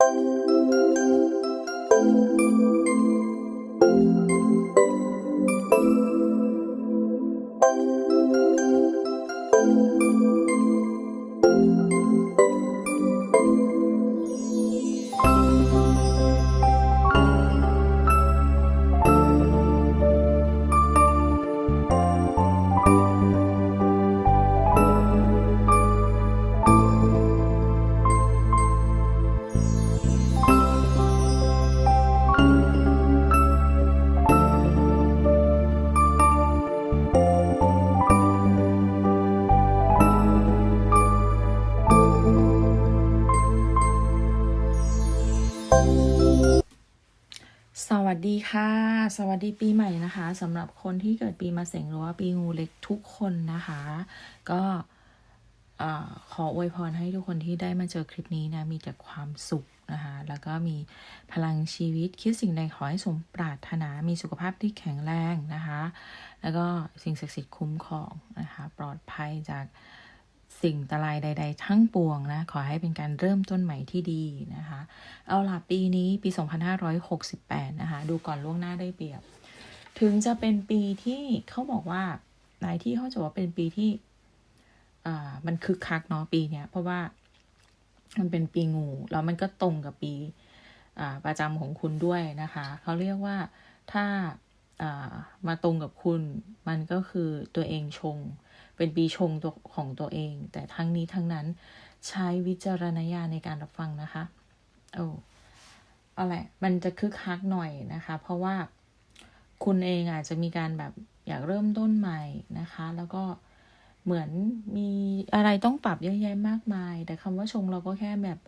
ส ดีค่ะ สวัสดีปีใหม่นะคะสำหรับคนที่เกิดปีมะเสงหรือว่าปีงูเล็กทุกคนนะคะ ก็อขออวยพรให้ทุกคนที่ได้มาเจอคลิปนี้นะ มีแต่ความสุขนะคะ แล้วก็มีพลังชีวิตคิดสิ่งใดขอให้สมปรารถนา มีสุขภาพที่แข็งแรงนะคะ แล้วก็สิ่งศักดิ์สิทธิ์คุ้มครองนะคะ ปลอดภัยจาก สิ่งตรายใด ๆ ทั้งปวงนะ ขอให้เป็นการเริ่มต้นใหม่ที่ดีนะคะ เอาล่ะปีนี้ปี 2568 นะคะ ดูก่อนล่วงหน้าได้เปรียบ ถึงจะเป็นปีที่เขาบอกว่าหลายที่เขาจะบอกว่าเป็นปีที่อ่ามันคึกคักเนาะปีเนี้ยเพราะว่ามันเป็นปีงูแล้วมันก็ตรงกับปีอ่าประจำของคุณด้วยนะคะเขาเรียกว่าถ้าอ่ามาตรงกับคุณ มันก็คือตัวเองชง เป็นปีชงตัวของตัวเอง แต่ทั้งนี้ทั้งนั้นใช้วิจารณญาณในการรับฟังนะคะ โอ้เอาแหละ มันจะคึกคักหน่อยนะคะ เพราะว่าคุณเองอาจจะมีการแบบอยากเริ่มต้นใหม่นะคะ แล้วก็เหมือนมีอะไรต้องปรับเยอะแยะมากมาย แต่คำว่าชงเราก็แค่แบบ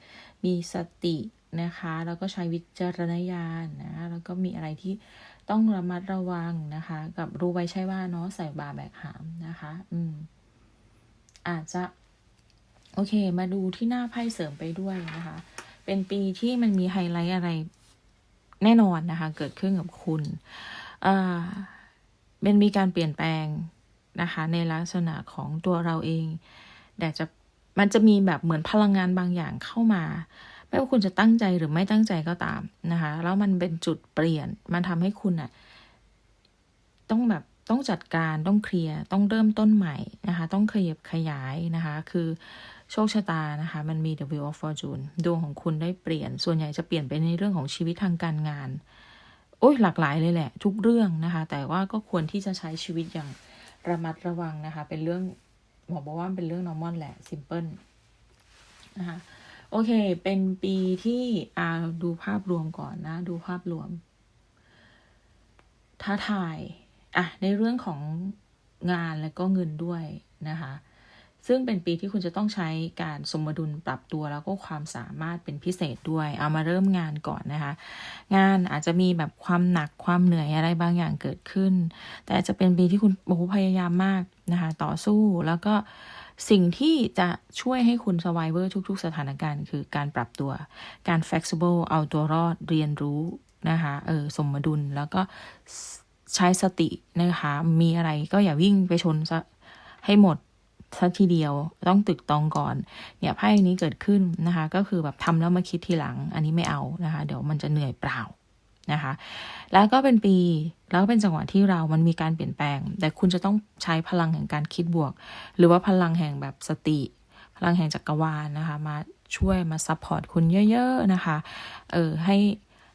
มีสตินะคะ แล้วก็ใช้วิจารณญาณนะ แล้วก็มีอะไรที่ ต้องระมัดระวังนะคะ กับรู้ไว้ใช่ว่าเนาะใส่บาแบกหามนะคะ อืม อาจจะ โอเค มาดูที่หน้าไพ่เสริมไปด้วยนะคะ เป็นปีที่มันมีไฮไลท์อะไรแน่นอนนะคะ เกิดขึ้นกับคุณอ่าเป็นมีการเปลี่ยนแปลงนะคะ ในลักษณะของตัวเราเองแต่จะมันจะมีแบบเหมือนพลังงานบางอย่างเข้ามา ไม่ว่าคุณจะตั้งใจหรือไม่ตั้งใจก็ตามนะคะ แล้วมันเป็นจุดเปลี่ยน มันทำให้คุณอะต้องแบบต้องจัดการต้องเคลียร์ต้องเริ่มต้นใหม่นะคะ ต้องขยับขยายนะคะ คือโชคชะตานะคะ มันมี The Wheel of Fortune ดวงของคุณได้เปลี่ยน ส่วนใหญ่จะเปลี่ยนไปในเรื่องของชีวิตทางการงาน โอ้ยหลากหลายเลยแหละ ทุกเรื่องนะคะ แต่ว่าก็ควรที่จะใช้ชีวิตอย่างระมัดระวังนะคะ เป็นเรื่องหมอบอกว่าเป็นเรื่อง normal แหละ simple นะคะ อเค เป็นปีที่อาดูภาพรวมก่อนนะ ดูภาพรวม ท้าทาย อะ ในเรื่องของงานและก็เงินด้วยนะคะ ซึ่งเป็นปีที่คุณจะต้องใช้การสมดุลปรับตัวแล้วก็ความสามารถเป็นพิเศษด้วย เอามาเริ่มงานก่อนนะคะ งานอาจจะมีแบบความหนักความเหนื่อยอะไรบางอย่างเกิดขึ้น แต่จะเป็นปีที่คุณโอ้พยายามมากนะคะ ต่อสู้แล้วก็ สิ่งที่จะช่วยให้คุณ survivor ทุก ๆ สถานการณ์ คือการปรับตัว การ flexible เอาตัวรอดเรียนรู้นะคะเออสมดุลแล้วก็ใช้สตินะคะ มีอะไรก็อย่าวิ่งไปชนซะให้หมดสักทีเดียวต้องตึกตองก่อน เนี่ยไพ่นี้เกิดขึ้นนะคะ ก็คือแบบทำแล้วมาคิดทีหลัง อันนี้ไม่เอานะคะ เดี๋ยวมันจะเหนื่อยเปล่า นะคะ แล้วก็เป็นปีแล้วก็เป็นจังหวะที่เรามันมีการเปลี่ยนแปลง แต่คุณจะต้องใช้พลังแห่งการคิดบวก หรือว่าพลังแห่งแบบสติ พลังแห่งจักรวาลนะคะ มาช่วยมาซัพพอร์ตคุณเยอะ ๆ นะคะ เออให้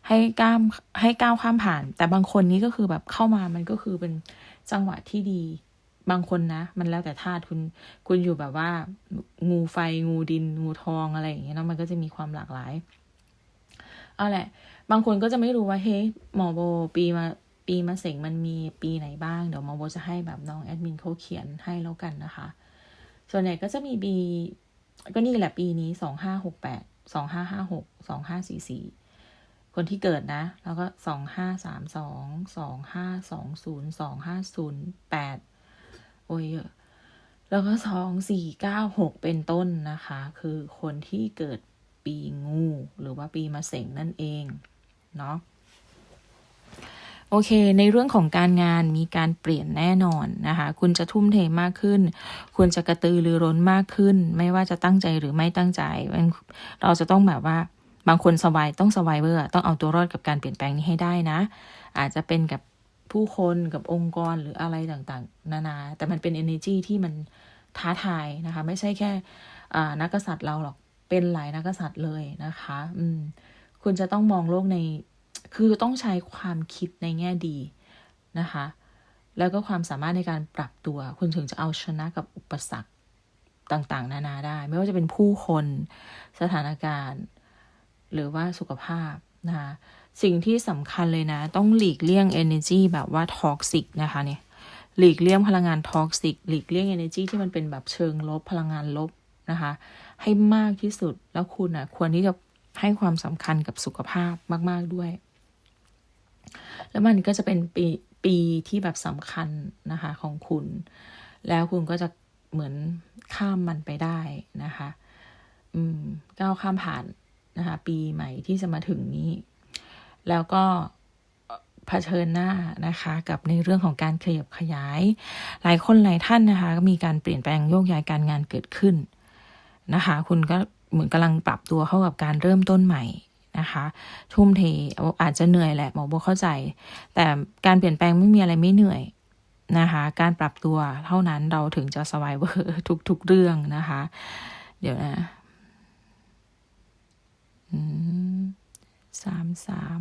ให้ก้ามให้ก้าวข้ามผ่าน แต่บางคนนี้ก็คือแบบเข้ามามันก็คือเป็นจังหวะที่ดี บางคนนะ มันแล้วแต่ธาตุคุณคุณอยู่แบบว่า งูไฟงูดิน งูทองอะไรอย่างเงี้ยเนาะมันก็จะมีความหลากหลาย เอาแหละ บางคนก็จะไม่รู้ว่าเฮ้ยหมอโบปีมาปีมาเสงมันมีปีไหนบ้าง เดี๋ยวหมอโบจะให้แบบน้องแอดมินเขาเขียนให้แล้วกันนะคะ ส่วนใหญ่ก็จะมีปีก็นี่แหละปีนี้สองห้าหกแปดสองห้าห้าหกสองห้าสี่สี่คนที่เกิดนะ แล้วก็สองห้าสามสองสองห้าสองศูนย์สองห้าศูนย์แปดโอ้ยเยอะแล้วก็สองสี่เก้าหกเป็นต้นนะคะ คือคนที่เกิดปีงู หรือว่าปีมะเสงนั่นเอง เนาะโอเค ในเรื่องของการงานมีการเปลี่ยนแน่นอนนะคะ คุณจะทุ่มเทมากขึ้น คุณจะกระตือรือร้นมากขึ้น ไม่ว่าจะตั้งใจหรือไม่ตั้งใจ เราจะต้องแบบว่า บางคนสวายต้องสวายเวอร์ต้องเอาตัวรอดกับการเปลี่ยนแปลงนี้ให้ได้นะ อาจจะเป็นกับผู้คนกับองค์กรหรืออะไรต่างๆ นานา แต่มันเป็น energy ที่มันท้าทายนะคะ ไม่ใช่แค่นักกษัตริย์เราหรอก เป็นหลายนักกษัตริย์เลยนะคะ อืม คุณจะต้องมองโลกใน คือต้องใช้ความคิดในแง่ดีนะคะ แล้วก็ความสามารถในการปรับตัว คุณถึงจะเอาชนะกับอุปสรรคต่างๆ นานาได้ ไม่ว่าจะเป็นผู้คน สถานการณ์ หรือว่าสุขภาพนะคะ สิ่งที่สำคัญเลยนะ ต้องหลีกเลี่ยง energy แบบว่า toxic นะคะเนี่ย หลีกเลี่ยงพลังงาน toxic หลีกเลี่ยง energy ที่มันเป็นแบบเชิงลบ พลังงานลบนะคะ ให้มากที่สุด แล้วคุณอะควรที่จะ ให้ความสำคัญกับสุขภาพมาก ๆด้วย แล้วมันก็จะเป็นปีปีที่แบบสำคัญนะคะของคุณ แล้วคุณก็จะเหมือนข้ามมันไปได้นะคะ อืมก้าวข้ามผ่านนะคะ ปีใหม่ที่จะมาถึงนี้ แล้วก็เผชิญหน้านะคะ กับในเรื่องของการขยับขยาย หลายคนหลายท่านนะคะ ก็มีการเปลี่ยนแปลงโยกย้ายการงานเกิดขึ้นนะคะ คุณก็ เหมือนกำลังปรับตัวเข้ากับการเริ่มต้นใหม่นะคะทุ่มเทอาจจะเหนื่อยแหละหมอโบเข้าใจ แต่การเปลี่ยนแปลงไม่มีอะไรไม่เหนื่อยนะคะการปรับตัวเท่านั้นเราถึงจะสวายเวอร์ทุกๆเรื่องนะคะ เดี๋ยวนะสามสาม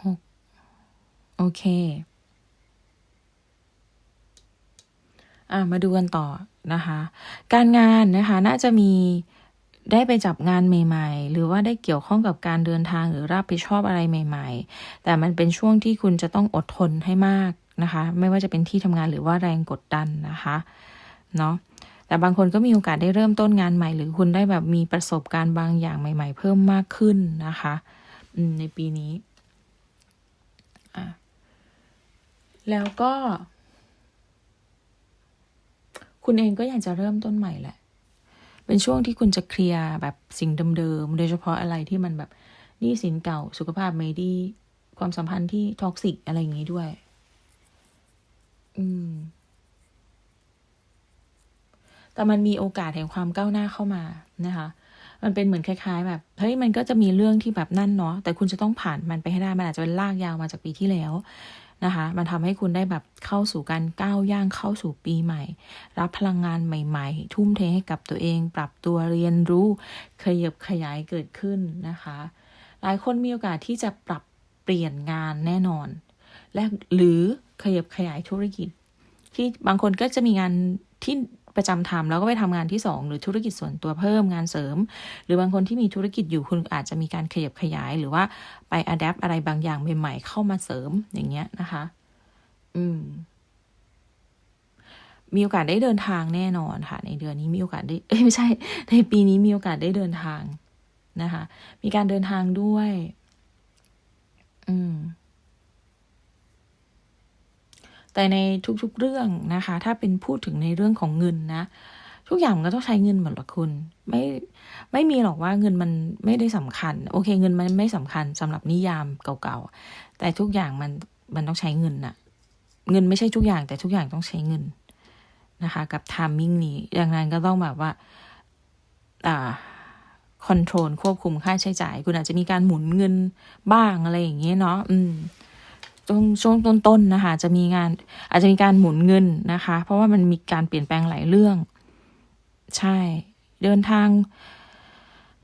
หกโอเค อะ มาดูกันต่อนะคะ การงานนะคะ น่าจะมีได้ไปจับงานใหม่ ๆ หรือว่าได้เกี่ยวข้องกับการเดินทางหรือรับผิดชอบอะไรใหม่ ๆ แต่มันเป็นช่วงที่คุณจะต้องอดทนให้มากนะคะ ไม่ว่าจะเป็นที่ทำงานหรือว่าแรงกดดันนะคะ เนาะแต่บางคนก็มีโอกาสได้เริ่มต้นงานใหม่ หรือคุณได้แบบมีประสบการณ์บางอย่างใหม่ ๆ เพิ่มมากขึ้นนะคะในปีนี้อะ แล้วก็ คุณเองก็อยากจะเริ่มต้นใหม่แหละ เป็นช่วงที่คุณจะเคลียร์แบบสิ่งเดิมๆ โดยเฉพาะอะไรที่มันแบบนี้สินเก่าสุขภาพไม่ดี ความสัมพันธ์ที่ท็อกซิกอะไรอย่างนี้ด้วย อืม แต่มันมีโอกาสแห่งความก้าวหน้าเข้ามานะคะมันเป็นเหมือนคล้าย ๆ แบบเฮ้ยมันก็จะมีเรื่องที่แบบนั่นเนาะแต่คุณจะต้องผ่านมันไปให้ได้มันอาจจะเป็นลากยาวมาจากปีที่แล้ว นะคะ มันทำให้คุณได้แบบเข้าสู่การก้าวย่างเข้าสู่ปีใหม่ รับพลังงานใหม่ ๆ ทุ่มเทให้กับตัวเอง ปรับตัวเรียนรู้ขยับขยายเกิดขึ้นนะคะ หลายคนมีโอกาสที่จะปรับเปลี่ยนงานแน่นอน และหรือขยับขยายธุรกิจ ที่บางคนก็จะมีงานที่ ประจำทำแล้วก็ไปทำงานที่สองหรือธุรกิจส่วนตัวเพิ่มงานเสริม หรือบางคนที่มีธุรกิจอยู่คุณอาจจะมีการขยับขยาย หรือว่าไปอัดแอปอะไรบางอย่างใหม่ๆเข้ามาเสริมอย่างเงี้ยนะคะ อืม มีโอกาสได้เดินทางแน่นอนค่ะ ในเดือนนี้มีโอกาสได้เอ้ไม่ใช่ ในปีนี้มีโอกาสได้เดินทางนะคะ มีการเดินทางด้วย อืม แต่ในทุกๆเรื่องนะคะ ถ้าเป็นพูดถึงในเรื่องของเงินนะ ทุกอย่างมันก็ต้องใช้เงินหมดหรอกคุณ ไม่ไม่มีหรอกว่าเงินมันไม่ได้สำคัญ โอเค เงินมันไม่สำคัญสำหรับนิยามเก่าๆ แต่ทุกอย่างมันมันต้องใช้เงินน่ะ เงินไม่ใช่ทุกอย่าง แต่ทุกอย่างต้องใช้เงินนะคะ กับทามมิ่งนี้ดังนั้นก็ต้องแบบว่าอ่าคอนโทรลควบคุมค่าใช้จ่าย คุณอาจจะมีการหมุนเงินบ้างอะไรอย่างเงี้ยเนาะอืม ช่วงช่วงต้นๆนะคะจะมีงานอาจจะมีการหมุนเงินนะคะ เพราะว่ามันมีการเปลี่ยนแปลงหลายเรื่อง ใช่ เดินทาง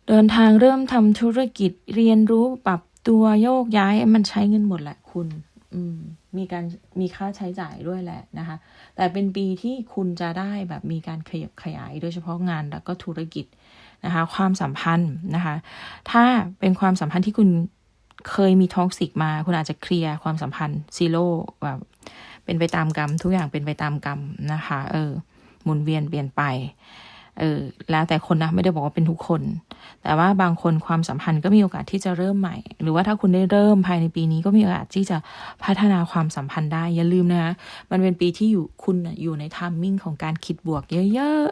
เดินทางเริ่มทำธุรกิจเรียนรู้ปรับตัวโยกย้ายมันใช้เงินหมดแหละคุณ อืม มีการมีค่าใช้จ่ายด้วยแหละนะคะ แต่เป็นปีที่คุณจะได้แบบมีการขยับขยาย โดยเฉพาะงานแล้วก็ธุรกิจนะคะ ความสัมพันธ์นะคะ ถ้าเป็นความสัมพันธ์ที่คุณ เคยมีท็อกซิกมา คุณอาจจะเคลียร์ความสัมพันธ์ซีโร่แบบเป็นไปตามกรรม ทุกอย่างเป็นไปตามกรรมนะคะ เออ หมุนเวียนเปลี่ยนไป เออ แล้วแต่คนนะไม่ได้บอกว่าเป็นทุกคน แต่ว่าบางคนความสัมพันธ์ก็มีโอกาสที่จะเริ่มใหม่ หรือว่าถ้าคุณได้เริ่มภายในปีนี้ก็มีโอกาสที่จะพัฒนาความสัมพันธ์ได้ อย่าลืมนะมันเป็นปีที่อยู่คุณอยู่ในทามมิ่งของการคิดบวกเยอะ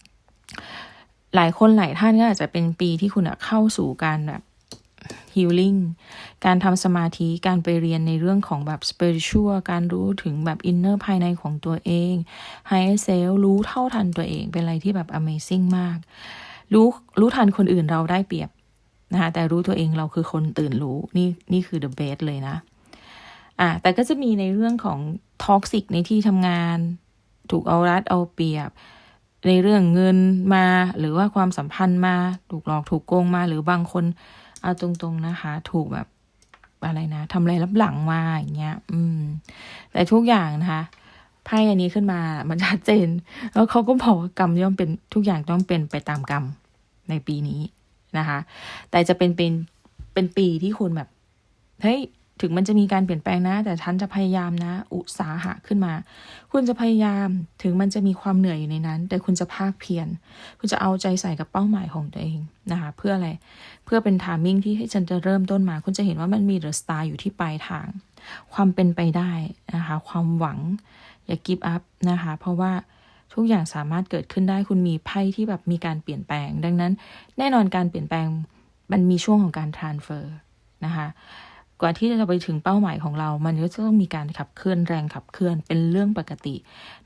ๆหลายคนหลายท่านก็อาจจะเป็นปีที่คุณเข้าสู่การแบบ healing การทำสมาธิการไปเรียนในเรื่องของแบบ spiritual การรู้ถึงแบบ inner ภายในของตัวเอง higher self รู้เท่าทันตัวเองเป็นอะไรที่แบบ amazing มาก รู้รู้ทันคนอื่นเราได้เปรียบนะคะแต่รู้ตัวเองเราคือคนตื่นรู้ นี่นี่คือ the best เลยนะอะแต่ก็จะมีในเรื่องของ toxic ในที่ทำงาน ถูกเอารัดเอาเปรียบในเรื่องเงินมาหรือว่าความสัมพันธ์มา ถูกหลอกถูกโกงมาหรือบางคน เอาตรงๆนะคะ ถูกแบบอะไรนะทำอะไรรับหลังมาอย่างเงี้ย อืม แต่ทุกอย่างนะคะไพ่อันนี้ขึ้นมามันชัดเจน แล้วเขาก็บอกว่ากรรมย่อมเป็นทุกอย่างต้องเป็นไปตามกรรมในปีนี้นะคะ แต่จะเป็นเป็นเป็นปีที่คุณแบบเฮ้ย ถึงมันจะมีการเปลี่ยนแปลงนะ แต่ฉันจะพยายามนะ อุตสาหะขึ้นมา คุณจะพยายามถึงมันจะมีความเหนื่อยอยู่ในนั้น แต่คุณจะภาคเพียรคุณจะเอาใจใส่กับเป้าหมายของตัวเองนะคะ เพื่ออะไรเพื่อเป็นทามิ่งที่ให้ฉันจะเริ่มต้นมา คุณจะเห็นว่ามันมีเดอะสตาร์อยู่ที่ปลายทาง ความเป็นไปได้นะคะ ความหวังอย่ากิฟอัพนะคะ เพราะว่าทุกอย่างสามารถเกิดขึ้นได้คุณมีไพ่ที่แบบมีการเปลี่ยนแปลง ดังนั้น แน่นอนการเปลี่ยนแปลงมันมีช่วงของการ transfer นะคะ กว่าที่จะไปถึงเป้าหมายของเรา มันก็จะต้องมีการขับเคลื่อนแรงขับเคลื่อนเป็นเรื่องปกติ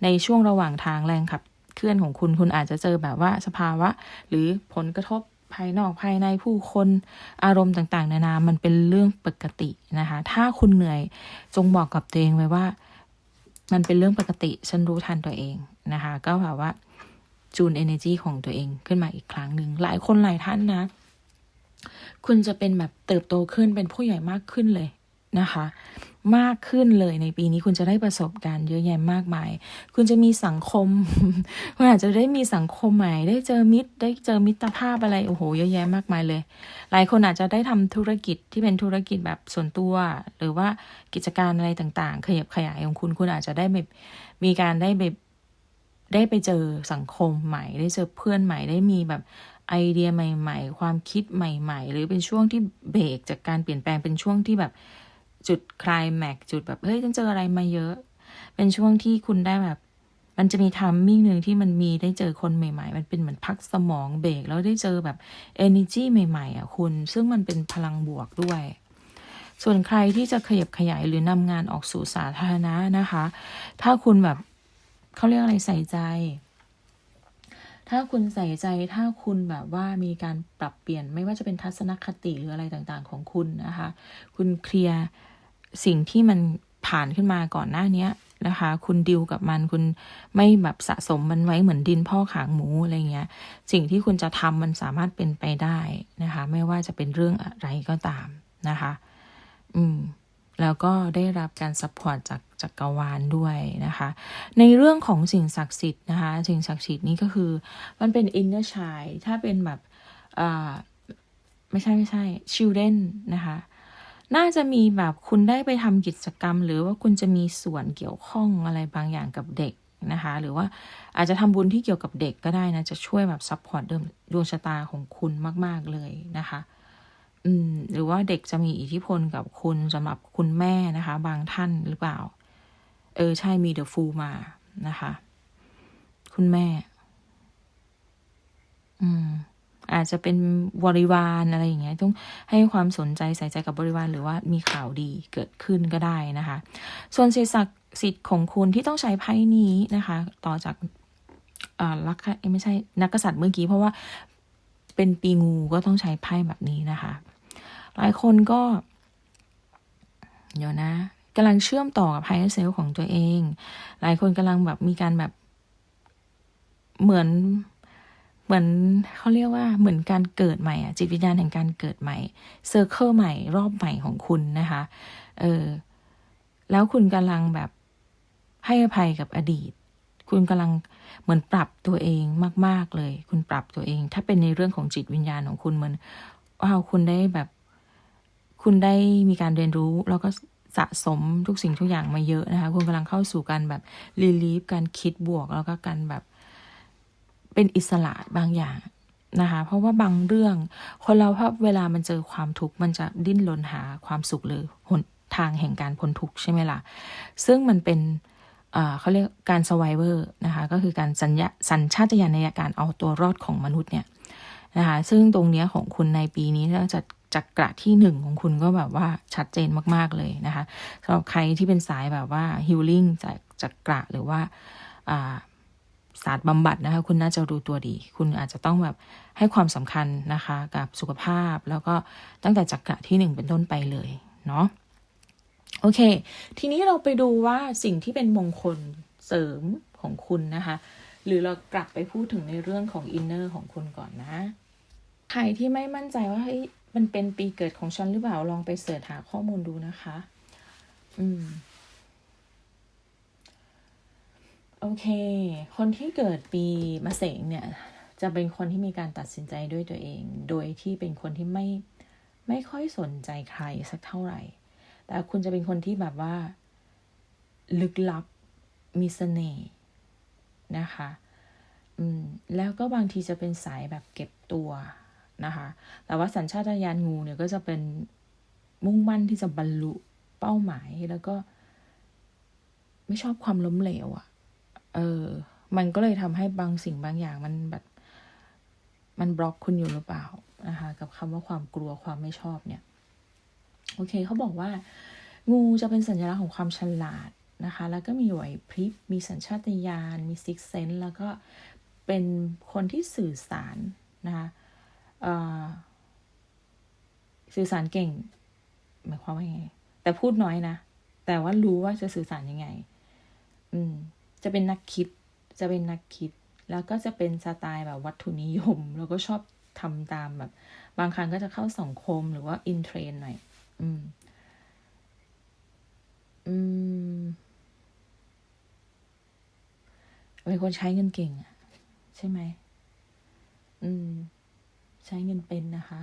ในช่วงระหว่างทางแรงขับเคลื่อนของคุณคุณอาจจะเจอแบบว่าสภาวะ หรือผลกระทบภายนอกภายในผู้คนอารมณ์ต่างๆ นานา มันเป็นเรื่องปกตินะคะ ถ้าคุณเหนื่อยจงบอกกับตัวเองไว้ว่า มันเป็นเรื่องปกติ ฉันรู้ทันตัวเองนะคะ ก็แบบว่าจูน energy ของตัวเองขึ้นมาอีกครั้งหนึ่ง หลายคนหลายท่านนะ คุณจะเป็นแบบเติบโตขึ้นเป็นผู้ใหญ่มากขึ้นเลยนะคะ มากขึ้นเลยในปีนี้คุณจะได้ประสบการณ์เยอะแยะมากมาย คุณจะมีสังคม คุณอาจจะได้มีสังคมใหม่ ได้เจอมิตร ได้เจอมิตรภาพอะไร โอ้โห เยอะแยะมากมายเลย หลายคนอาจจะได้ทำธุรกิจที่เป็นธุรกิจแบบส่วนตัว หรือว่ากิจการอะไรต่างๆ ขยับขยายของคุณ คุณอาจจะได้แบบมีการได้แบบได้ไปเจอสังคมใหม่ ได้เจอเพื่อนใหม่ ได้มีแบบ ไอเดียใหม่ ๆ ความคิดใหม่ ๆ หรือเป็นช่วงที่เบรกจากการเปลี่ยนแปลงเป็นช่วงที่แบบจุดคลายแม็กจุดแบบเฮ้ยฉันเจออะไรมาเยอะ เป็นช่วงที่คุณได้แบบ มันจะมีทัมมิ่งหนึ่งที่มันมีได้เจอคนใหม่ ๆ มันเป็นเหมือนพักสมองเบรกแล้วได้เจอแบบ energy ใหม่ๆอะคุณ ซึ่งมันเป็นพลังบวกด้วยส่วนใครที่จะขยับขยายหรือนำงานออกสู่สาธารณะนะคะ ถ้าคุณแบบเขาเรียกอะไรใส่ใจ ถ้าคุณใส่ใจถ้าคุณแบบว่ามีการปรับเปลี่ยนไม่ว่าจะเป็นทัศนคติหรืออะไรต่างๆ ของคุณนะคะ คุณเคลียร์สิ่งที่มันผ่านขึ้นมาก่อนหน้านี้นะคะ คุณดิวกับมันคุณไม่แบบสะสมมันไว้เหมือนดินพ่อขางหมูอะไรเงี้ย สิ่งที่คุณจะทำมันสามารถเป็นไปได้นะคะ ไม่ว่าจะเป็นเรื่องอะไรก็ตามนะคะ อืม แล้วก็ได้รับการซัพพอร์ตจากจักรวาลด้วยนะคะ ในเรื่องของสิ่งศักดิ์สิทธิ์นะคะ สิ่งศักดิ์สิทธิ์นี้ก็คือมันเป็น inner child ถ้าเป็นแบบไม่ใช่ไม่ใช่ children นะคะ น่าจะมีแบบคุณได้ไปทำกิจกรรม หรือว่าคุณจะมีส่วนเกี่ยวข้องอะไรบางอย่างกับเด็กนะคะ หรือว่าอาจจะทำบุญที่เกี่ยวกับเด็กก็ได้นะ จะช่วยแบบซัพพอร์ตดวงชะตาของคุณมาก ๆ เลยนะคะ หรือว่าเด็กจะมีอิทธิพลกับคุณสำหรับคุณแม่นะคะ บางท่านหรือเปล่า เออ ใช่มีเดอะฟูมานะคะ คุณแม่ อืม อาจจะเป็นบริวารอะไรอย่างเงี้ย ต้องให้ความสนใจใส่ใจกับบริวารหรือว่ามีข่าวดีเกิดขึ้นก็ได้นะคะ ส่วนสิทธิ์สิทธิ์ของคุณที่ต้องใช้ไพ่นี้นะคะ ต่อจากอ่าลักไม่ใช่นักกษัตริย์เมื่อกี้เพราะว่าเป็นปีงูก็ต้องใช้ไพ่แบบนี้นะคะ หลายคนก็ เดี๋ยวนะกำลังเชื่อมต่อกับไฮเซลของตัวเอง หลายคนกำลังแบบมีการแบบ เหมือนเหมือนเขาเรียกว่าเหมือนการเกิดใหม่อะจิตวิญญาณแห่งการเกิดใหม่เซอร์เคิลใหม่รอบใหม่ของคุณนะคะเออแล้วคุณกำลังแบบให้อภัยกับอดีต คุณกำลังเหมือนปรับตัวเองมาก ๆเลย คุณปรับตัวเอง ถ้าเป็นในเรื่องของจิตวิญญาณของคุณเหมือนว้าวคุณได้แบบ คุณได้มีการเรียนรู้แล้วก็สะสมทุกสิ่งทุกอย่างมาเยอะนะคะ คุณกำลังเข้าสู่การแบบรีลีฟการคิดบวกแล้วก็การแบบเป็นอิสระบางอย่างนะคะ เพราะว่าบางเรื่อง คนเราพอเวลามันเจอความทุกข์มันจะดิ้นรนหาความสุขหรือหนทางแห่งการพ้นทุกข์ใช่ไหมล่ะ ซึ่งมันเป็นเขาเรียกการ survivor นะคะ ก็คือการสัญญาสัญชาตญาณในการเอาตัวรอดของมนุษย์เนี่ยนะคะ ซึ่งตรงนี้ของคุณในปีนี้จะ จักระที่หนึ่งของคุณก็แบบว่าชัดเจนมาก ๆ เลยนะคะสำหรับใครที่เป็นสายแบบว่าฮิลลิ่งจากจักระหรือว่าศาสตร์บำบัดนะคะ คุณน่าจะรู้ตัวดี คุณอาจจะต้องแบบให้ความสำคัญนะคะ กับสุขภาพแล้วก็ตั้งแต่จักระที่หนึ่งเป็นต้นไปเลย เนาะโอเค ทีนี้เราไปดูว่าสิ่งที่เป็นมงคลเสริมของคุณนะคะ หรือเรากลับไปพูดถึงในเรื่องของอินเนอร์ของคุณก่อนนะ ใครที่ไม่มั่นใจว่าเฮ้ย มันเป็นปีเกิดของฉันหรือเปล่าลองไปเสิร์ชหาข้อมูลดูนะคะ อืม โอเค คนที่เกิดปีมะเสงเนี่ย จะเป็นคนที่มีการตัดสินใจด้วยตัวเอง โดยที่เป็นคนที่ไม่ไม่ค่อยสนใจใครสักเท่าไหร่ แต่คุณจะเป็นคนที่แบบว่า ลึกลับมีเสน่ห์นะคะ อืม แล้วก็บางทีจะเป็นสายแบบเก็บตัว นะคะ แต่ว่าสัญชาตญาณงูเนี่ยก็จะเป็นมุ่งมั่นที่จะบรรลุเป้าหมายแล้วก็ ไม่ชอบความล้มเหลวอะ่ะ เออ มันก็เลยทำให้บางสิ่งบางอย่างมันแบบ มันบล็อกคุณอยู่หรือเปล่านะคะกับคำว่าความกลัวความไม่ชอบเนี่ย โอเคเขาบอกว่า งูจะเป็นสัญลักษณ์ของความฉลาดนะคะ แล้วก็มีไหวพริบ มีสัญชาตญาณ มีซิกเซนแล้วก็เป็นคนที่สื่อสารนะคะ สื่อสารเก่ง หมายความว่าไง แต่พูดน้อยนะ แต่ว่ารู้ว่าจะสื่อสารยังไง อืม จะเป็นนักคิด จะเป็นนักคิด แล้วก็จะเป็นสไตล์แบบวัตถุนิยม แล้วก็ชอบทำตามแบบ บางครั้งก็จะเข้าสังคมหรือว่าอินเทรนหน่อย อืม อืมเป็นคนใช้เงินเก่งอะใช่ไหม อืม ใช้เงินเป็นนะคะ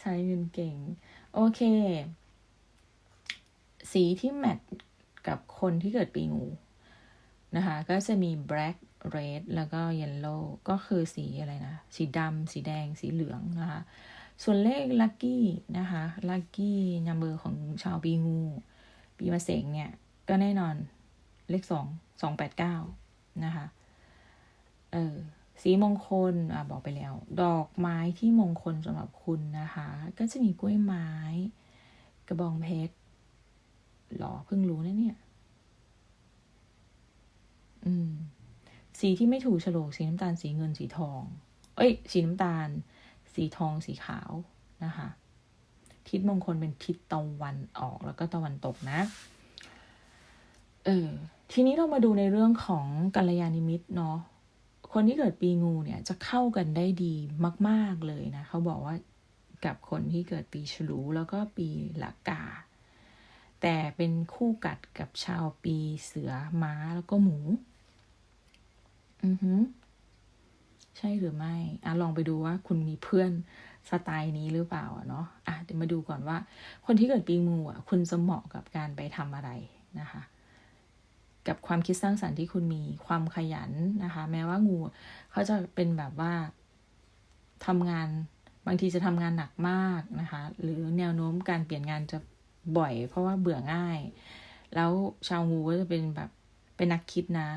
ใช้เงินเก่ง โอเค สีที่แมทกับคนที่เกิดปีงูนะคะ ก็จะมี black red แล้วก็ yellow ก็คือสีอะไรนะ สีดำ สีแดง สีเหลืองนะคะ ส่วนเลข lucky นะคะ lucky number ของชาวปีงู ปีมะเสงเนี่ย ก็แน่นอนเลขสอง สองแปดเก้านะคะ เออ สีมงคลอะบอกไปแล้ว ดอกไม้ที่มงคลสำหรับคุณนะคะ ก็จะมีกล้วยไม้ กระบองเพชรหรอเพิ่งรู้นะเนี่ย อืม สีที่ไม่ถูกโฉลกสีน้ำตาลสีเงินสีทอง เอ้ย สีน้ำตาล สีทองสีขาวนะคะ ทิศมงคลเป็นทิศตะวันออกแล้วก็ตะวันตกนะ เออ ทีนี้เรามาดูในเรื่องของกัลยาณมิตรเนาะ คนที่เกิดปีงูเนี่ยจะเข้ากันได้ดีมาก ๆเลยนะเขาบอกว่ากับคนที่เกิดปีฉลูแล้วก็ปีละกา แต่เป็นคู่กัดกับชาวปีเสือม้าแล้วก็หมู อือฮึใช่หรือไม่อะลองไปดูว่าคุณมีเพื่อนสไตล์นี้หรือเปล่าอะเนาะอะเดี๋ยวมาดูก่อนว่า คนที่เกิดปีงูอะ คุณจะเหมาะกับการไปทำอะไรนะคะ กับความคิดสร้างสรรค์ที่คุณมีความขยันนะคะ แม้ว่างูเขาจะเป็นแบบว่าทำงานบางทีจะทำงานหนักมากนะคะ หรือแนวโน้มการเปลี่ยนงานจะบ่อย เพราะว่าเบื่อง่าย แล้วชาวงูก็จะเป็นแบบเป็นนักคิดนะ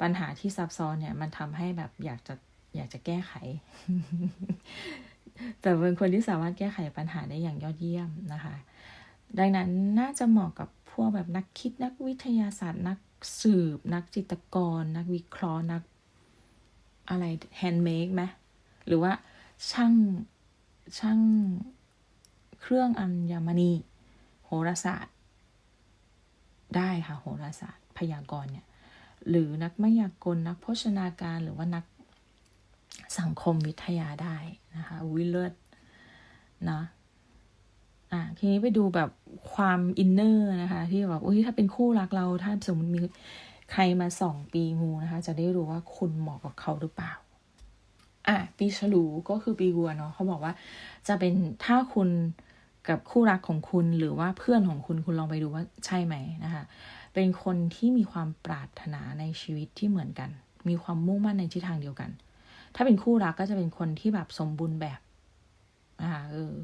ปัญหาที่ซับซ้อนเนี่ย มันทำให้แบบอยากจะอยากจะแก้ไข แต่เป็นคนที่สามารถแก้ไขปัญหาได้อย่างยอดเยี่ยมนะคะ ดังนั้นน่าจะเหมาะกับพวกแบบนักคิดนักวิทยาศาสตร์นัก สืบ นักจิตกร นักวิเคราะห์นักอะไรแฮนด์เมดไหมหรือว่าช่างช่างเครื่องอัญมณี โหราศาสตร์ ได้ค่ะโหราศาสตร์พยากรณ์เนี่ยหรือนักมายากลนักโภชนาการหรือว่านักสังคมวิทยาได้นะคะวิเลิศนะ อะทีนี้ไปดูแบบความอินเนอร์นะคะ ที่แบบอุ้ยถ้าเป็นคู่รักเราถ้าสมมติมีใครมาส่องปีงูนะคะ จะได้รู้ว่าคุณเหมาะกับเขาหรือเปล่าอะปีฉลูก็คือปีวัวเนาะเขาบอกว่า จะเป็นถ้าคุณกับคู่รักของคุณหรือว่าเพื่อนของคุณคุณลองไปดูว่าใช่ไหมนะคะ เป็นคนที่มีความปรารถนาในชีวิตที่เหมือนกัน มีความมุ่งมั่นในทิศทางเดียวกัน ถ้าเป็นคู่รักก็จะเป็นคนที่แบบสมบูรณ์แบบ นะคะเออ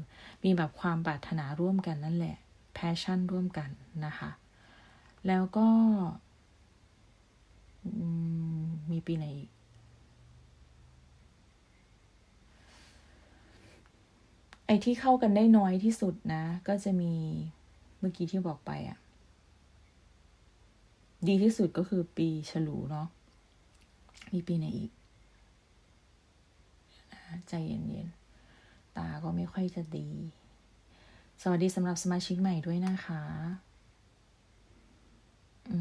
มีแบบความปรารถนาร่วมกันนั่นแหละแพชชั่นร่วมกันนะคะแล้วก็มีปีไหนอีกไอ้ที่เข้ากันได้น้อยที่สุดนะ ก็จะมีเมื่อกี้ที่บอกไปอะดีที่สุดก็คือปีฉลูเนาะมีปีไหนอีก ใจเย็นๆ ตาก็ไม่ค่อยจะดี สวัสดีสำหรับสมาชิกใหม่ด้วยนะคะ อื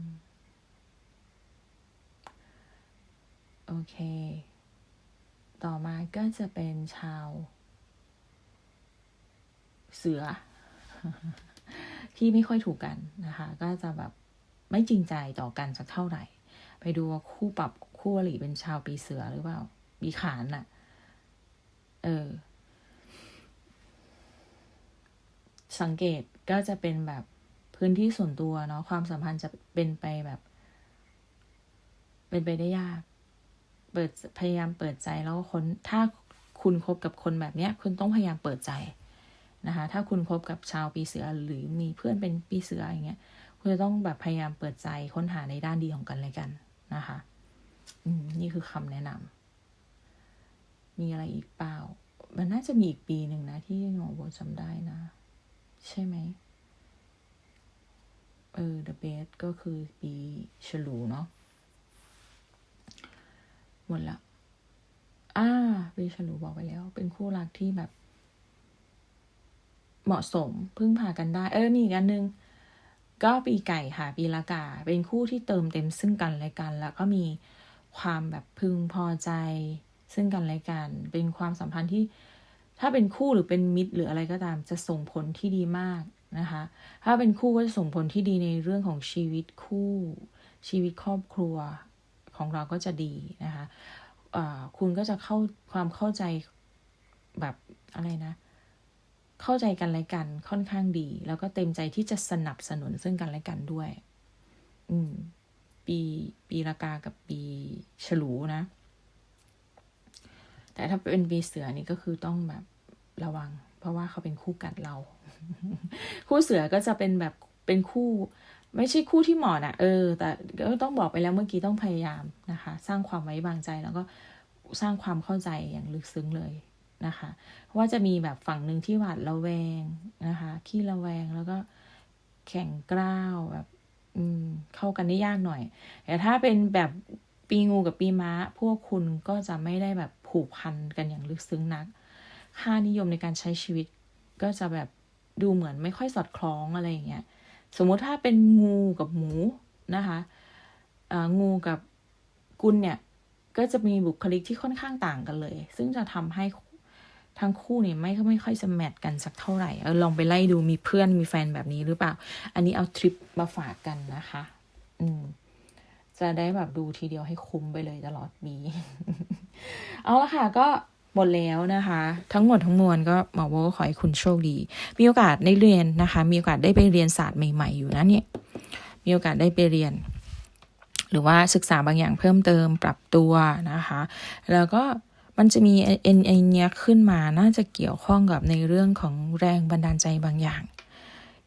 ม โอเค ต่อมาก็จะเป็นชาว เสือ ที่ไม่ค่อยถูกกันนะคะ ก็จะแบบไม่จริงใจต่อกันสักเท่าไหร่ ไปดูว่าคู่ปรับคู่อริเป็นชาวปีเสือหรือเปล่าปีขานน่ะ เออ สังเกตก็จะเป็นแบบพื้นที่ส่วนตัวเนาะความสัมพันธ์จะเป็นไปแบบ เป็นไปได้ยาก เปิดพยายามเปิดใจแล้วคนถ้าคุณคบกับคนแบบเนี้ย คุณต้องพยายามเปิดใจนะคะ ถ้าคุณคบกับชาวปีเสือหรือมีเพื่อนเป็นปีเสืออย่างเงี้ย คุณจะต้องแบบพยายามเปิดใจค้นหาในด้านดีของกันและกันนะคะ อืมนี่คือคำแนะนำมีอะไรอีกเปล่า มันน่าจะมีอีกปีหนึ่งนะที่หมอโบจำได้นะ ใช่ไหมเออ the best ก็คือปีฉลูเนาะหมดละอ่าปีฉลูบอกไปแล้ว เป็นคู่รักที่แบบ เหมาะสมพึ่งพากันได้ เออมีอีกอันนึง ก็ปีไก่ค่ะ ปีละกา เป็นคู่ที่เติมเต็มซึ่งกันและกัน แล้วก็มีความแบบพึงพอใจซึ่งกันและกัน เป็นความสัมพันธ์ที่ ถ้าเป็นคู่หรือเป็นมิตรหรืออะไรก็ตามจะส่งผลที่ดีมากนะคะ ถ้าเป็นคู่ก็จะส่งผลที่ดีในเรื่องของชีวิตคู่ ชีวิตครอบครัวของเราก็จะดีนะคะคุณก็จะเข้าความเข้าใจแบบอะไรนะ เข้าใจกันและกันค่อนข้างดี แล้วก็เต็มใจที่จะสนับสนุนซึ่งกันและกันด้วย อืม ปีปีละกากับปีฉลูนะ แต่ถ้าเป็นปีเสือนี่ก็คือต้องแบบระวัง เพราะว่าเขาเป็นคู่กัดเรา คู่เสือก็จะเป็นแบบเป็นคู่ ไม่ใช่คู่ที่เหมาะนะเออ แต่ก็ต้องบอกไปแล้วเมื่อกี้ต้องพยายามนะคะ สร้างความไว้วางใจแล้วก็สร้างความเข้าใจอย่างลึกซึ้งเลยนะคะเพราะว่าจะมีแบบฝั่งหนึ่งที่หวาดระแวงนะคะขี้ระแวงแล้วก็แข่งกล้าวแบบ อืม เข้ากันได้ยากหน่อย แต่ถ้าเป็นแบบปีงูกับปีม้า พวกคุณก็จะไม่ได้แบบ ผูกพันกันอย่างลึกซึ้งนัก ค่านิยมในการใช้ชีวิตก็จะแบบดูเหมือนไม่ค่อยสอดคล้องอะไรอย่างเงี้ย สมมุติถ้าเป็นงูกับหมูนะคะงูกับกุลเนี่ยก็จะมีบุคลิกที่ค่อนข้างต่างกันเลย ซึ่งจะทำให้ทั้งคู่เนี่ยไม่ไม่ค่อยจะแมทกันสักเท่าไหร่เออลองไปไล่ดูมีเพื่อนมีแฟนแบบนี้หรือเปล่า อันนี้เอาทริปมาฝากกันนะคะ อืม จะได้แบบดูทีเดียวให้คุ้มไปเลยตลอดปี เอาละค่ะก็หมดแล้วนะคะ ทั้งหมดทั้งมวลก็หมอโบก็ขอให้คุณโชคดี มีโอกาสได้เรียนนะคะ มีโอกาสได้ไปเรียนศาสตร์ใหม่ ๆ อยู่นะเนี่ย มีโอกาสได้ไปเรียน หรือว่าศึกษาบางอย่างเพิ่มเติมปรับตัวนะคะ แล้วก็มันจะมีเอ็นไอเนี้ยขึ้นมาน่าจะเกี่ยวข้องกับในเรื่องของแรงบันดาลใจบางอย่าง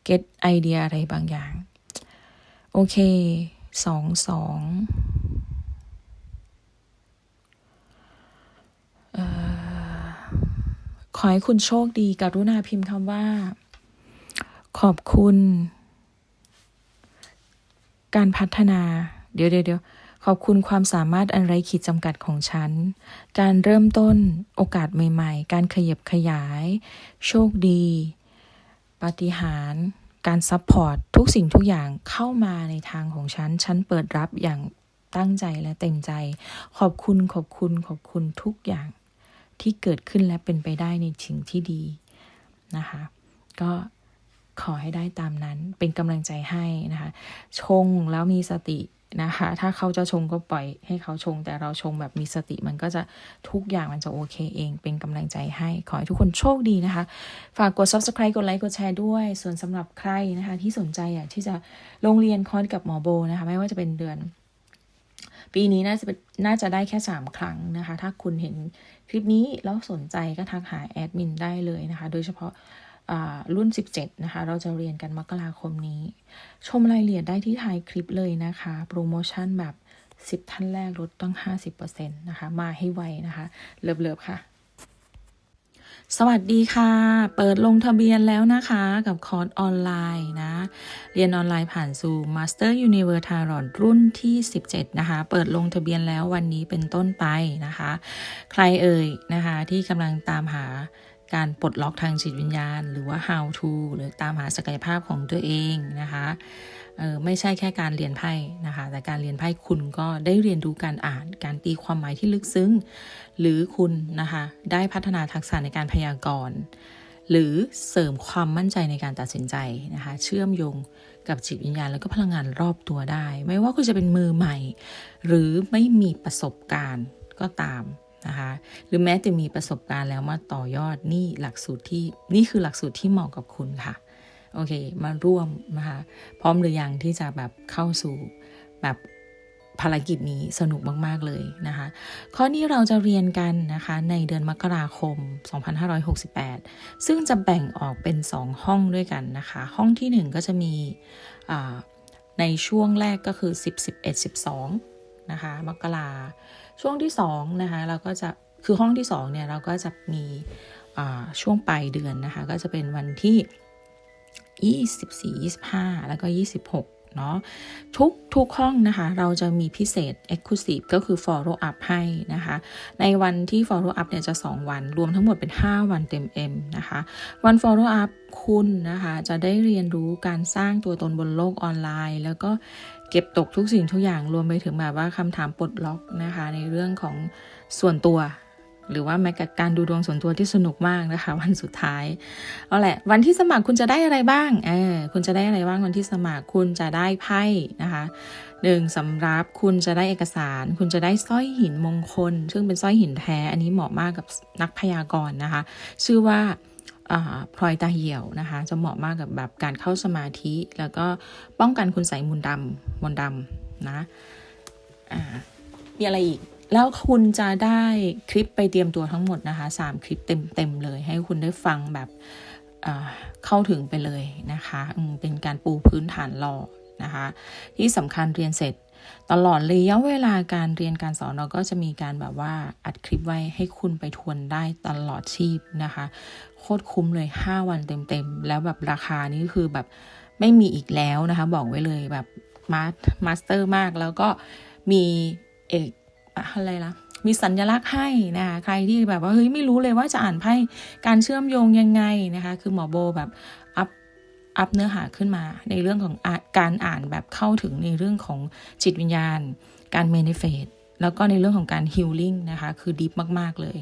เก็ตไอเดียอะไรบางอย่าง โอเคสองสอง ขอให้คุณโชคดีกรุณาพิมพ์คำว่า ขอบคุณ การพัฒนา เดี๋ยวเดี๋ยวขอบคุณความสามารถอันไร้ขีดจำกัดของฉัน การเริ่มต้นโอกาสใหม่ ๆ การขยับขยาย โชคดีปาฏิหาริย์การซัพพอร์ตทุกสิ่งทุกอย่างเข้ามาในทางของฉัน ฉันเปิดรับอย่างตั้งใจและเต็มใจ ขอบคุณขอบคุณขอบคุณทุกอย่าง ที่เกิดขึ้นและเป็นไปได้ในสิ่งที่ดีนะคะ ก็ขอให้ได้ตามนั้นเป็นกำลังใจให้นะคะ ชงแล้วมีสตินะคะ ถ้าเขาจะชงก็ปล่อยให้เขาชง แต่เราชงแบบมีสติมันก็จะทุกอย่างมันจะโอเคเอง เป็นกำลังใจให้ ขอให้ทุกคนโชคดีนะคะ ฝากกด subscribe กดไลค์กดแชร์ด้วย ส่วนสำหรับใครนะคะ ที่สนใจอยากที่จะลงเรียนคอร์สกับหมอโบนะคะ ไม่ว่าจะเป็นเดือน ปีนี้น่าจะน่าจะได้แค่ 3 ครั้งนะคะ ถ้าคุณเห็น คลิปนี้แล้วสนใจก็ทักหาแอดมินได้เลยนะคะ โดยเฉพาะรุ่น 17 นะคะ เราจะเรียนกันมกราคมนี้ ชมรายละเอียดได้ที่ท้ายคลิปเลยนะคะ โปรโมชั่นแบบ 10 ท่านแรกลดตั้ง 50%นะคะ มาให้ไวนะคะ เลิฟๆค่ะ สวัสดีค่ะ เปิดลงทะเบียนแล้วนะคะกับคอร์สออนไลน์นะ เรียนออนไลน์ผ่านซูม Master Universe t a r o t รุ่นที่ 17 นะคะ เปิดลงทะเบียนแล้ววันนี้เป็นต้นไปนะคะ ใครเอ่ยนะคะที่กำลังตามหา การปลดล็อกทางจิตวิญญาณ หรือว่า how to หรือตามหาศักยภาพของตัวเองนะคะออไม่ใช่แค่การเรียนไพ่นะคะ แต่การเรียนไพ่คุณก็ได้เรียนรู้การอ่าน การตีความหมายที่ลึกซึ้ง หรือคุณนะคะได้พัฒนาทักษะในการพยากรณ์ หรือเสริมความมั่นใจในการตัดสินใจนะคะ เชื่อมโยงกับจิตวิญญาณแล้วก็พลังงานรอบตัวได้ ไม่ว่าคุณจะเป็นมือใหม่ หรือไม่มีประสบการณ์ก็ตาม นะคะ หรือแม้จะมีประสบการณ์แล้วมาต่อยอดนี่หลักสูตรที่นี่คือหลักสูตรที่เหมาะกับคุณค่ะ โอเค มาร่วมนะคะพร้อมหรือยังที่จะแบบเข้าสู่แบบภารกิจนี้สนุกมาก ๆ เลยนะคะ ข้อนี้เราจะเรียนกันนะคะในเดือนมกราคม 2568 ซึ่งจะแบ่งออกเป็น 2 ห้องด้วยกันนะคะ ห้องที่ 1 ก็จะมีในช่วงแรกก็คือ 10 11 12 นะคะ มกรา ช่วงที่2นะคะเราก็จะคือห้องที่2เนี่ยเราก็จะมีช่วงปลายเดือนนะคะก็จะเป็นวันที่ 24 25 แล้วก็ 26 เนาะทุกทุกห้องนะคะ เราจะมีพิเศษ Exclusive ก็คือ Follow up ให้นะคะ ในวันที่ Follow up เนี่ยจะ 2 วัน รวมทั้งหมดเป็น 5 วันเต็ม M นะคะ วัน Follow up คุณนะคะ จะได้เรียนรู้การสร้างตัวตนบนโลกออนไลน์ แล้วก็ เก็บตกทุกสิ่งทุกอย่างรวมไปถึงแบบว่าคำถามปลดล็อกนะคะ ในเรื่องของส่วนตัว หรือว่าแม้กการดูดวงส่วนตัวที่สนุกมากนะคะ วันสุดท้ายเอาแหละ วันที่สมัครคุณจะได้อะไรบ้างเออคุณจะได้อะไรบ้างวันที่สมัครคุณจะได้ไพ่นะคะหนึ่งสำรับคุณจะได้เอกสาร คุณจะได้สร้อยหินมงคล ซึ่งเป็นสร้อยหินแท้ อันนี้เหมาะมากกับนักพยากรณ์นะคะ ชื่อว่า พลอยตาเหี่ยวนะคะ จะเหมาะมากกับแบบการเข้าสมาธิ แล้วก็ป้องกันคุณใส่มุนดำมนดำนะมีอะไรอีก แล้วคุณจะได้คลิปไปเตรียมตัวทั้งหมดนะคะสามคลิปเต็มๆเลย ให้คุณได้ฟังแบบเข้าถึงไปเลยนะคะเป็นการปูพื้นฐานรอนะคะ ที่สำคัญเรียนเสร็จตลอดระยะเวลาการเรียนการสอนเราก็จะมีการแบบว่าอัดคลิปไว้ให้คุณไปทวนได้ตลอดชีพนะคะ โคตรคุ้มเลย 5 วันเต็มๆ แล้วแบบราคานี้คือแบบไม่มีอีกแล้วนะคะ บอกไว้เลยแบบมามาสเตอร์มากแล้วก็มีเอกอะไรล่ะมีสัญลักษณ์ให้นะคะใครที่แบบว่าเฮ้ยไม่รู้เลยว่าจะอ่านไพ่การเชื่อมโยงยังไงนะคะ คือหมอโบแบบอัพเนื้อหาขึ้นมา ในเรื่องของการอ่านแบบเข้าถึงในเรื่องของจิตวิญญาณ การเมนิเฟตแล้วก็ในเรื่องของการฮิลลิ่งนะคะ คือดีมาก ๆ เลย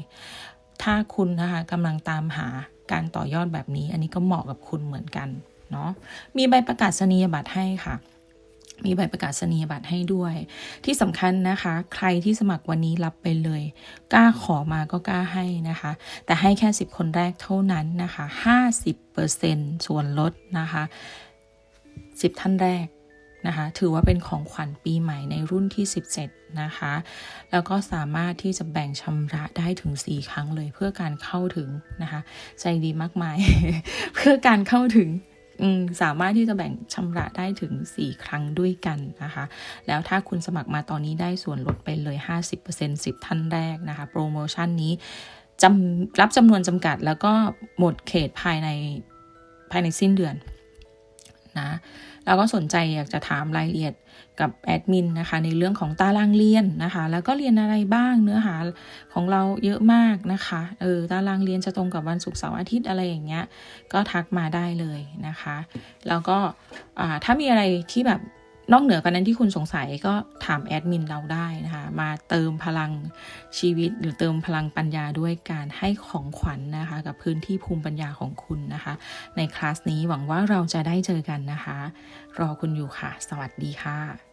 ถ้าคุณนะคะกำลังตามหาการต่อยอดแบบนี้ อันนี้ก็เหมาะกับคุณเหมือนกันเนาะมีใบประกาศนียบัตรให้ค่ะ มีใบประกาศนียบัตรให้ด้วย ที่สำคัญนะคะ ใครที่สมัครวันนี้รับไปเลย กล้าขอมาก็กล้าให้นะคะ แต่ให้แค่ 10 คนแรกเท่านั้นนะคะ 50%ส่วนลดนะคะ 10 ท่านแรก นะคะถือว่าเป็นของขวัญปีใหม่ในรุ่นที่ 17 นะคะ แล้วก็สามารถที่จะแบ่งชำระได้ถึง 4 ครั้งเลยเพื่อการเข้าถึงนะคะ ใจดีมากมาย เพื่อการเข้าถึงสามารถที่จะแบ่งชำระได้ถึง 4 ครั้งด้วยกันนะคะ แล้วถ้าคุณสมัครมาตอนนี้ได้ส่วนลดไปเลย 50% 10 ท่านแรกนะคะ โปรโมชั่นนี้จำรับจำนวนจำกัดแล้วก็หมดเขตภายในภายในสิ้นเดือน นะ แล้วก็สนใจอยากจะถามรายละเอียดกับแอดมินนะคะ ในเรื่องของตารางเรียนนะคะ แล้วก็เรียนอะไรบ้างเนื้อหาของเราเยอะมากนะคะเออตารางเรียนจะตรงกับวันศุกร์เสาร์อาทิตย์อะไรอย่างเงี้ยก็ทักมาได้เลยนะคะ แล้วก็ถ้ามีอะไรที่แบบ นอกเหนือกันนั้นที่คุณสงสัยก็ถามแอดมินเราได้นะคะ มาเติมพลังชีวิตหรือเติมพลังปัญญาด้วยการให้ของขวัญนนะคะ กับพื้นที่ภูมิปัญญาของคุณนะคะ ในคลาสนี้หวังว่าเราจะได้เจอกันนะคะ รอคุณอยู่ค่ะ สวัสดีค่ะ